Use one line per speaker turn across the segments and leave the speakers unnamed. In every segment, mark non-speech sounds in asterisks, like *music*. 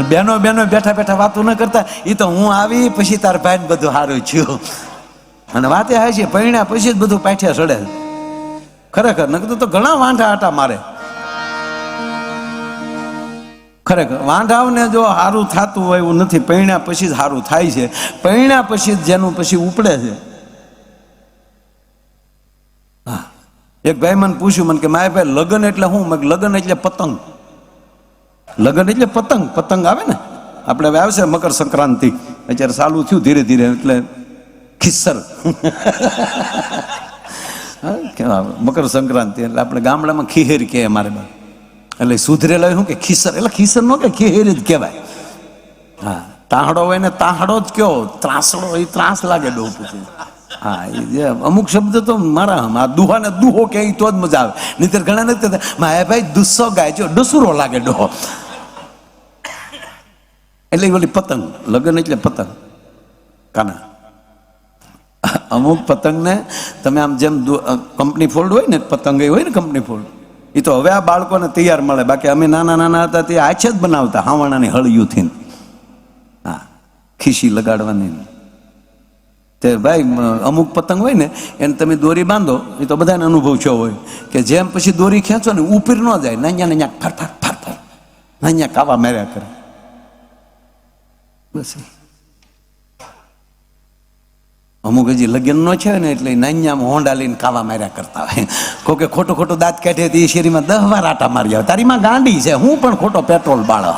અને બેનો બેનો બેઠા બેઠા વાતો ન કરતા એ તો હું આવી, પછી તાર ભાઈને બધું સારું થયું. અને વાતે હાય છે, પૈણ્યા પછી જ બધું પાઠ્યા સડે. ખરેખર, નકર તો ઘણા વાંઢા આટા મારે. ખરેખર, વાંઢાઓને જો સારું થતું હોય એવું નથી, પૈણ્યા પછી જ સારું થાય છે. પૈણ્યા પછી જ જેનું પછી ઉપડે છે. એક ભાઈ મને પૂછ્યું, મને કે, માય ભાઈ, લગ્ન એટલે શું? લગ્ન એટલે પતંગ. લગ્ન એટલે પતંગ પતંગ આવે ને? આપણે હવે આવશે મકર સંક્રાંતિ. અત્યારે ચાલુ થયું ધીરે ધીરે, એટલે ખિસ્સર. *laughs* મકર સંક્રાંતિ, એટલે આપણે ગામડામાં ખીહેર કહે અમારે. એટલે સુધરેલા શું કે ખીસર એટલે ખીસર નો કે ખીહેર જ કહેવાય. હા, તાહડો હોય ને તાહડો જ કયો, ત્રાસડો એ ત્રાસ લાગે બહુ પછી હા, એ અમુક શબ્દ તો મારા આ દુહા ને દુહો કે તો જ મજા આવે. નહીતર ઘણા નથી માયા ભાઈ, દુસ્સો ગાય જો ડસુરો લાગે ડોહો. એટલે ઓલી પતંગ, લગ્ન એટલે પતંગ. કાના? અમુક પતંગને તમે આમ જેમ કંપની ફોલ્ડ હોય ને, પતંગ હોય ને કંપની ફોલ્ડ એ તો હવે આ બાળકોને તૈયાર મળે. બાકી અમે નાના નાના હતા તે આછે જ બનાવતા, હાવાણાની હળિયુંથી હા, ખીસી લગાડવાની. તે ભાઈ અમુક પતંગ હોય ને, એને તમે દોરી બાંધો એ તો બધાને અનુભવ થયો હોય કે જેમ પછી દોરી ખેંચો ને ઉપર ન જાય. નાન્યા નાન્યા ફર ફર ફર કાવા માર્યા કરે. બસ. અમુક હજી લગ્ન નો છે ને એટલે નાન્યામાં હોંડા લઈને કાવા માર્યા કરતા હોય. કોકે ખોટું ખોટું દાંત કાઢે તો એ શેરીમાં દહ વાર આટા મારી આવે તારી માં ગાંડી છે, હું પણ ખોટો પેટ્રોલ બાળો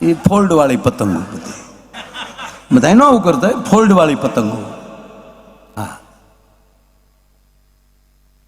એ ફોલ્ડ વાળી પતંગો બધી. બધા ન આવું કરતા ફોલ્ડ વાળી પતંગો. હા.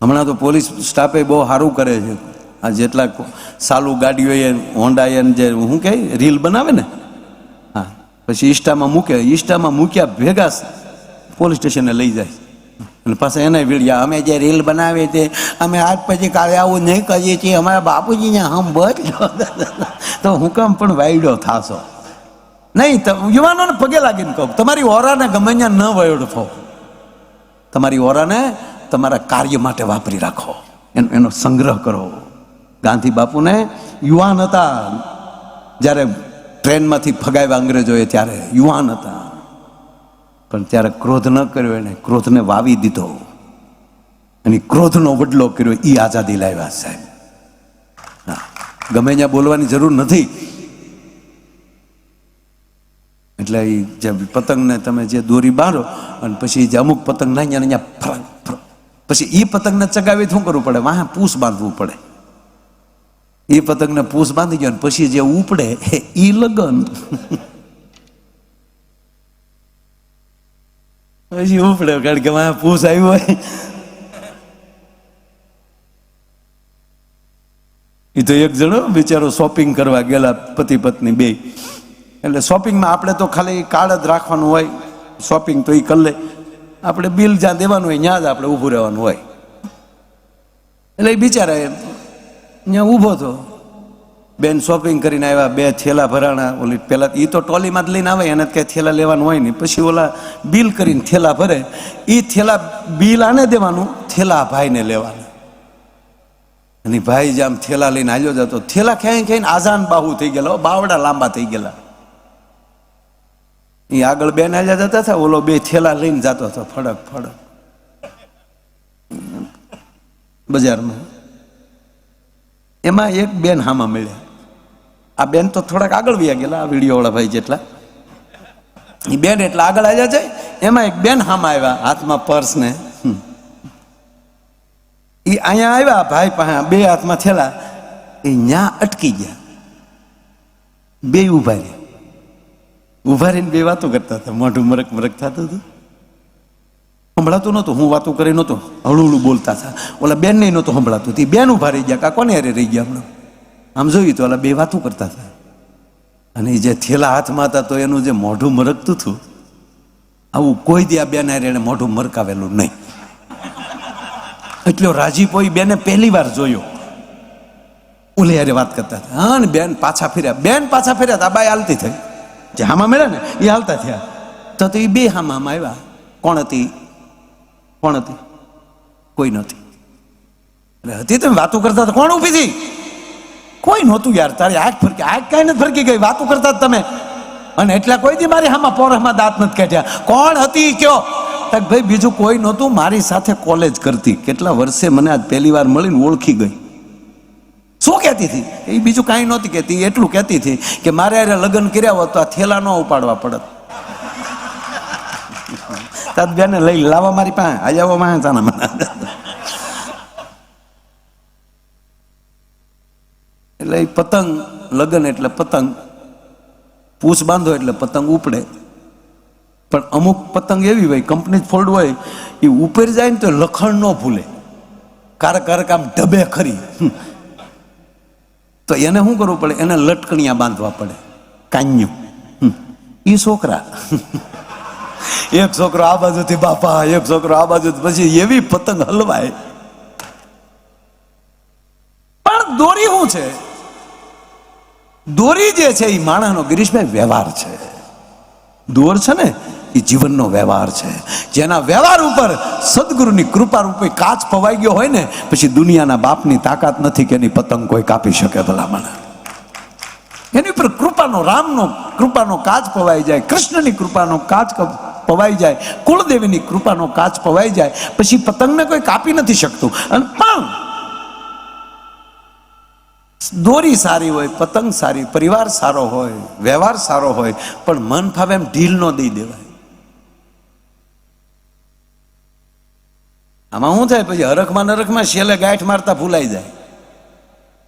હમણાં તો પોલીસ સ્ટાફે બહુ સારું કરે છે. આ જેટલા સાલું ગાડીઓએ હોન્ડાએ જે શું કહે, રીલ બનાવે ને? હા, પછી ઈસ્ટામાં મૂકે ઈસ્ટામાં મૂક્યા ભેગા પોલીસ સ્ટેશને લઈ જાય. અને પાછા એને વીડિયા, અમે જે રીલ બનાવીએ તે અમે આજ પછી કાલે આવું નહીં કરીએ છીએ, અમારા બાપુજીને હમ બચ તો હું કામ પણ વાયડો થાશો. નહીં યુવાનોને પગે લાગીને કહું, તમારી ઓરાને ગમે ત્યાં ન વયોડફો તમારી ઓરાને તમારા કાર્ય માટે વાપરી રાખો. એનો એનો સંગ્રહ કરો. ગાંધી બાપુને યુવાન હતા. જ્યારે ટ્રેનમાંથી ફગાવ્યા અંગ્રેજોએ ત્યારે યુવાન હતા. પણ ત્યારે ક્રોધ ન કર્યો એને, ક્રોધને વાવી દીધો. અને ક્રોધનો વડલો કર્યો એ આઝાદી લાવ્યા સાહેબ. હા. ગમે ત્યાં બોલવાની જરૂર નથી. એટલે એ જે પતંગને તમે જે દોરી બાંધો, અને પછી જે અમુક પતંગ ના અહીંયા. પછી એ પતંગને ચગાવી શું કરવું પડે? વાહ પૂસ બાંધવું પડે. એ પતંગને પૂસ બાંધી ગયો પછી જે ઉપડે એ લગન. પછી ઉપડે, કારણ કે મારા પૂસ આવ્યું હોય. એ તો એક જણો બિચારો શોપિંગ કરવા ગયેલા પતિ પત્ની બે. એટલે શોપિંગમાં આપણે તો ખાલી કાર્ડ જ રાખવાનું હોય. શોપિંગ તો એ કરી લે. આપણે બિલ જ્યાં દેવાનું હોય, ત્યાં જ આપણે ઊભું રહેવાનું હોય. એટલે એ બિચારા ત્યાં ઊભો હતો બેન શોપિંગ કરીને આવ્યા, બે થેલા ભરાણા, ઓલી પહેલા એ તો ટોલીમાં જ લઈને આવે, એને કઈ થેલા લેવાનું હોય નહીં. પછી ઓલા બિલ કરીને થેલા ભરે એ થેલા બિલ આને દેવાનું? થેલા ભાઈને લેવાનું. અને ભાઈ જે આમ થેલા લઈને આવ્યો જતો, થેલા ખેંચી ખેંચીને આઝાન બાહુ થઈ ગયેલા બાવડા લાંબા થઈ ગયેલા. એ આગળ બેન હાલ્યા જતા હતા, ઓલો બે થેલા લઈને જતો હતો, ફડક ફડક. બજારમાં. એમાં એક બેન હામાં મળ્યા. આ બેન તો થોડાક આગળ વ્યા ગયેલા, આ વિડીયોવાળા ભાઈ જેટલા. એ બેન એટલા આગળ આવ્યા છે, એમાં એક બેન હામાં આવ્યા, હાથમાં પર્સ ને. એ અહીંયા આવ્યા ભાઈ પાસે બે હાથમાં થયેલા એ ન્યા અટકી ગયા. બે ઊભા રહ્યા. ઊભા રહીને બે વાતો કરતા હતા. મોઢું મરક મરક થતું હતું. સંભળાતું નહોતું, હું વાતો કરી નહોતો હળું હળું બોલતા હતા. ઓલા બેન નહીં નહોતું સંભળાતું. તે બેન ઊભા રહી ગયા, કા કોને અરે રહી ગયા હમણાં? આમ જોયું તો ઓલા બે વાતો કરતા હતા. અને જે થેલા હાથમાં હતા તો એનું જે મોઢું મરકતું હતું, આવું કોઈ દી આ બેન હારે એને મોઢું મરકાવેલું નહીં. એટલો રાજીપો બેને પહેલી વાર જોયો. ઓલે હારે વાત કરતા હતા. હા, ને બેન પાછા ફેર્યા. બેન પાછા ફેર્યા તા બાઈ હાલતી થઈ. જે હામાં મળ્યા ને એ હાલતા થયા. તો એ બે હામાં આવ્યા. કોણ હતી? કોણ હતી. કોઈ નથી એટલે હતી તમે વાતો કરતા હતા કોણ ઊભી હતી? કોઈ નહોતું યાર, તારી આંખ ફરકી, આંખ કાંઈ નથી ફરકી ગઈ, વાતો કરતા તમે. અને એટલા કોઈ દી મારી હામાં પોરહમાં દાંત નથી કાઢ્યા. કોણ હતી કયો? તક ભાઈ બીજું કોઈ નહોતું, મારી સાથે કોલેજ કરતી. કેટલા વર્ષે મને આજ પહેલી વાર મળીને ઓળખી ગઈ. શું કહેતી હતી? એ બીજું કાંઈ નહોતી કહેતી, એટલું કહેતી હતી કે મારે હારે લગ્ન કર્યા હોત તો આ થેલા ન ઉપાડવા પડત. બેને લઈ લાવવા મારી પાસે. આજે માં તાના મને. એટલે એ પતંગ, લગ્ન એટલે પતંગ પૂછ બાંધો એટલે પતંગ ઉપડે. પણ અમુક પતંગ એવી હોય કંપની ફોલ્ડ હોય એ ઉપર જાય ને તો લખણ ન ભૂલે. કારક કારક આમ ઢબે ખરી. તો એને શું કરવું પડે? એને લટકણિયા બાંધવા પડે. કાન્યું. ઈ છોકરા. એક છોકરો આ બાજુથી બાપા, એક છોકરો આ બાજુ પછી એવી પતંગ હલવાય. પણ દોરી શું છે? દોરી જે છે એ માણસનો ગિરીશભાઈ વ્યવહાર છે. દોર છે ને એ જીવનનો વ્યવહાર છે. જેના વ્યવહાર ઉપર સદગુરુની કૃપા રૂપે કાચ પવાઈ ગયો હોય ને, પછી દુનિયાના બાપની તાકાત નથી કે એની પતંગ કોઈ કાપી શકે ભલામણ. એની ઉપર કૃપાનો, રામનો કૃપાનો કાચ પવાઈ જાય, કૃષ્ણની કૃપાનો કાચ પવાઈ જાય. કુળદેવીની કૃપાનો કાચ પવાઈ જાય. પછી પતંગને કોઈ કાપી નથી શકતું. અને પણ દોરી સારી હોય, પતંગ સારી, પરિવાર સારો હોય, વ્યવહાર સારો હોય, પણ મન ફાવે એમ ઢીલ ન દઈ દેવાય. આમાં શું થાય? પછી હરખમાં નરખમાં શેલે ગાંઠ મારતા ફૂલાઈ જાય.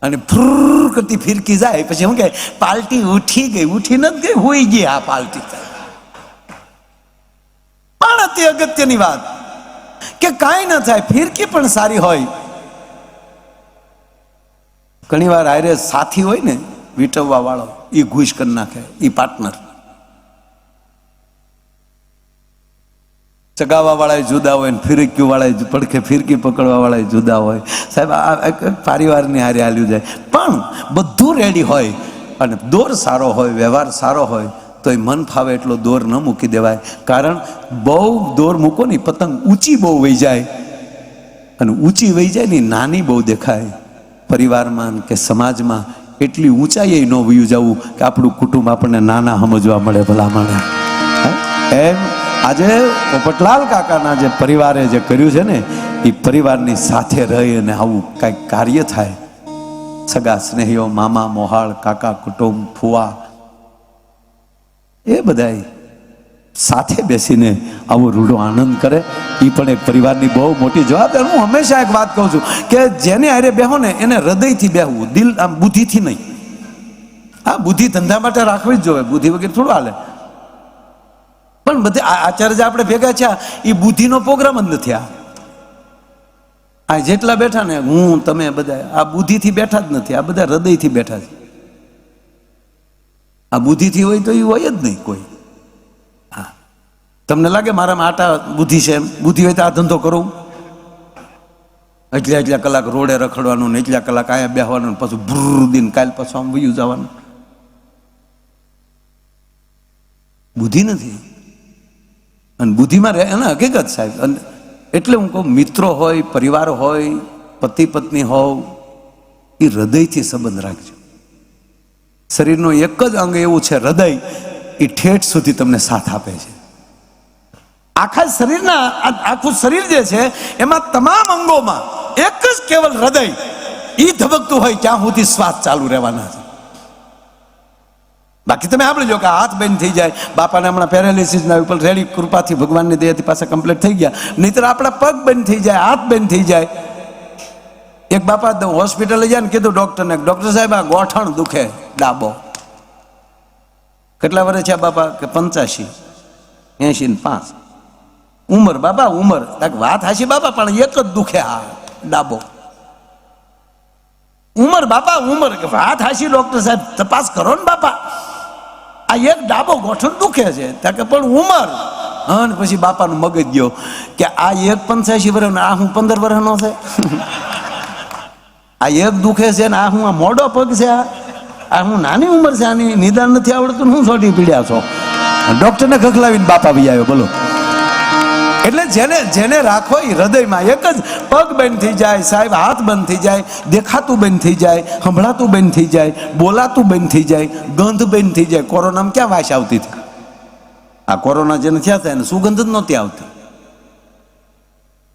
અને ફૂર કરતી ફિરકી જાય. પછી શું કે પાલટી ઉઠી ગઈ. ઉઠી નથી ગઈ, હોઈ ગઈ આ પાલટી. પણ અતિ અગત્યની વાત. કે કાંઈ ન થાય, ફિરકી પણ સારી હોય. ઘણી વાર આયરે સાથી હોય ને, વીટવવા વાળો એ ઘૂસ કરી નાખે એ પાર્ટનર ચગાવવા વાળા જુદા હોય ને ફિરકી વાળા પડખે ફિરકી પકડવા વાળા જુદા હોય. સાહેબ, આ પારિવારની હારે હાલ્યું જાય. પણ બધું રેડી હોય અને દોર સારો હોય, વ્યવહાર સારો હોય તો એ મન ફાવે એટલો દોર ન મૂકી દેવાય. કારણ બહુ દોર મૂકો ને પતંગ ઊંચી બહુ વહી જાય. અને ઊંચી વહી જાય ને નાની બહુ દેખાય. પરિવારમાં કે સમાજમાં એટલી ઊંચાઈએ ન વયું જવું કે આપણું કુટુંબ આપણને નાના સમજવા મળે ભલામણે. એમ આજે પોપટલાલ કાકાના જે પરિવારે જે કર્યું છે ને એ પરિવારની સાથે રહી અને આવું કાંઈક કાર્ય થાય. સગા સ્નેહીઓ, મામા, મોહાળ, કાકા, કુટુંબ, ફુવા એ બધાય સાથે બેસીને આવો રૂડો આનંદ કરે. એ પણ એક પરિવારની બહુ મોટી જવાબદારી હું હંમેશા એક વાત કહું છું કે જેને હારે બેહો ને એને હૃદયથી બેહવું, દિલ આમ બુદ્ધિથી નહીં. હા, બુદ્ધિ ધંધા માટે રાખવી જ જોઈએ. બુદ્ધિ વગેરે થોડું હાલે. પણ બધે આ આચાર્ય જે આપણે ભેગા છે એ બુદ્ધિનો પ્રોગ્રામ જ નથી આ. આ જેટલા બેઠા ને હું, તમે બધા આ બુદ્ધિથી બેઠા જ નથી. આ બધા હૃદયથી બેઠા છે. આ બુદ્ધિથી હોય તો એ હોય જ નહીં કોઈ. હા. તમને લાગે મારામાં આટા બુદ્ધિ છે એમ? બુદ્ધિ હોય તો આ ધંધો કરું? એટલા એટલા કલાક રોડે રખડવાનું ને એટલા કલાક આયા બેહવાનું પાછું ભૂર દિન કાલ પાછું આમ વયું જવાનું. બુદ્ધિ નથી. અને બુદ્ધિમાં રહે એને હકીકત સાહેબ, અને એટલે હું કહું, મિત્રો હોય, પરિવાર હોય પતિ પત્ની હોવ, એ હૃદયથી સંબંધ રાખજો. શરીરનું એક જ અંગ એવું છે, હૃદય. એ ઠેઠ સુધી તમને સાથ આપે છે. આખા શરીરના આખું શરીર જે છે, એમાં તમામ અંગોમાં એક જ કેવલ હૃદય. એ ધબકતું હોય ત્યાં સુધી શ્વાસ ચાલુ રહેવાના છે. બાકી તમે આપણે જો કે હાથ બંધ થઈ જાય. બાપાને હમણાં પેરાલિસિસના ઉપર રેડી કૃપાથી ભગવાનની દયાથી પાસે કમ્પ્લીટ થઈ ગયા. નહીતર આપણા પગ બંધ થઈ જાય, હાથ બંધ થઈ જાય. એક બાપા હોસ્પિટલે જાય ને કીધું ડોક્ટરને ડોક્ટર સાહેબ, આ ગોઠણ દુખે, ડાબો. કેટલા વર્ષ છે બાપા? કે પંચ્યાસી. એસી ને પાંચ. ઉંમર બાબા ઉંમર. વાત હાશી બાબા પણ એક જ દુખે આ ડાબો. ઉંમર, બાપા, ઉંમર. વાત હાશી ડોક્ટર સાહેબ, તપાસ કરો ને બાપા. આ એક ડાબો ગોઠણ દુખે છે. કે, પણ ઉંમર. હા, ને પછી બાપાનું મગજ ગયો કે આ એક પંચ્યાસી વર્ષ આ હું પંદર વર્ષનો છે? આ એક દુખે છે ને આ હું આ મોડો પગ છે, આ આ હું નાની ઉંમર છે, આની નિદાન નથી આવડતું હું છોટી પીડ્યા છો. ડોક્ટરને ખખલાવીને બાપા બી આવ્યો, બોલો. એટલે જેને જેને રાખો એ હૃદયમાં એક જ પગ બંધ થઈ જાય, સાહેબ, હાથ બંધ થઈ જાય, દેખાતું બંધ થઈ જાય, સંભળાતું બંધ થઈ જાય, બોલાતું બંધ થઈ જાય, ગંધ બંધ થઈ જાય. કોરોનામાં ક્યાં વાસ આવતી હતી? આ કોરોના જેને થયા હતા એને સુગંધ જ નહોતી આવતી.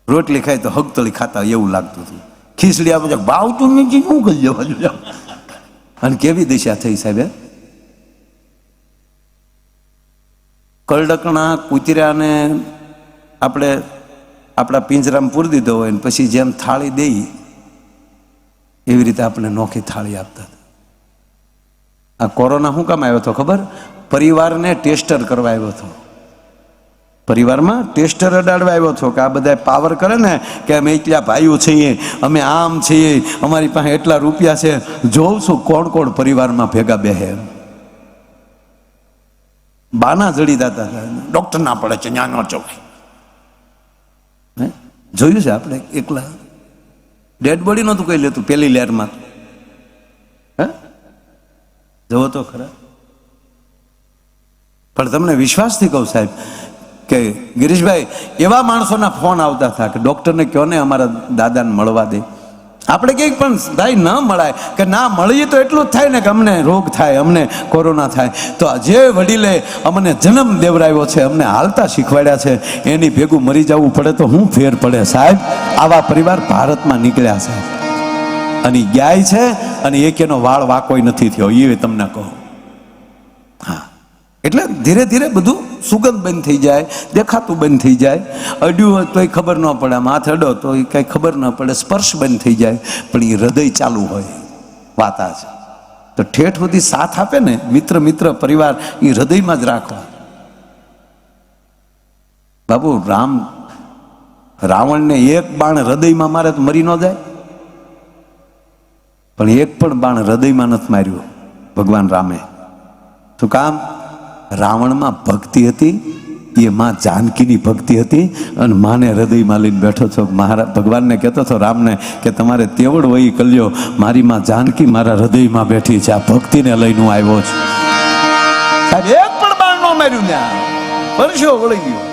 રોટલી ખાય તો હગતળી ખાતા એવું લાગતું હતું. ખીચડી આપે ભાવતું નથી શું કરી જવા અને કેવી દિશા થઈ સાહેબ, હે? કૂતરાને આપણે આપણા પિંજરામાં પૂરી દીધો હોય ને પછી જેમ થાળી દઈ, એવી રીતે આપણે નોખી થાળી આપતા આ કોરોના શું કામ આવ્યો હતો ખબર? પરિવારને ટેસ્ટર કરવા આવ્યો હતો. પરિવારમાં ટેસ્ટર અડાડવા આવ્યો છો કે આ બધા પાવર કરે ને કે અમે એટલા ભાઈઓ છીએ અમે આમ છીએ અમારી પાસે એટલા રૂપિયા છે. જોઉં છું કોણ કોણ પરિવારમાં ભેગા બેહે. બાના જડી દાતા ડોક્ટર ના પડે છે ન્યા ન હે? જોયું છે આપણે એકલા? ડેડ બોડી નહોતું કહી લેતું પેલી લહેરમાં હે? જવો તો ખરા. પણ તમને વિશ્વાસથી કહું સાહેબ કે ગિરીશભાઈ, એવા માણસોના ફોન આવતા હતા કે ડૉક્ટરને કહો ને અમારા દાદાને મળવા દે. આપણે કંઈક પણ ભાઈ ન મળાય, કે ના મળીએ તો એટલું જ થાય ને કે અમને રોગ થાય, અમને કોરોના થાય. તો જે વડીલે અમને જન્મ દેવરાયો છે, અમને હાલતા શીખવાડ્યા છે, એની ભેગું મરી જવું પડે તો હું ફેર પડે સાહેબ. આવા પરિવાર ભારતમાં નીકળ્યા છે. અને ગાય છે, અને એક એનો વાળ વાકોય નથી થયો એ તમને કહું. હા. એટલે ધીરે ધીરે બધું સુગંધ બંધ થઈ જાય, દેખાતું બંધ થઈ જાય. અડ્યું હોય તોય ખબર ન પડે, આમ અડો તો એ કાંઈ ખબર ન પડે, સ્પર્શ બંધ થઈ જાય. પણ એ હૃદય ચાલુ હોય, વાત આ છે. તો ઠેઠ સુધી સાથ આપે ને, મિત્ર મિત્ર, પરિવાર એ હૃદયમાં જ રાખો. બાબુ, રામ, રાવણને એક બાણ હૃદયમાં મારે તો મરી ન જાય. પણ એક પણ બાણ હૃદયમાં નથી માર્યું, ભગવાન રામે. શું કામ રાવણમાં ભક્તિ હતી, એ માં જાનકીની ભક્તિ હતી, અને માને હૃદયમાં લઈને બેઠો છો. મહારા, ભગવાનને કહેતો છો રામને, કે તમારે તેવડ વહી કલ્યો. મારી માં જાનકી મારા હૃદયમાં બેઠી છે. આ ભક્તિને લઈને આવ્યો છું. એક પણ બાણ ન માર્યું ને પરસો વળી ગયું.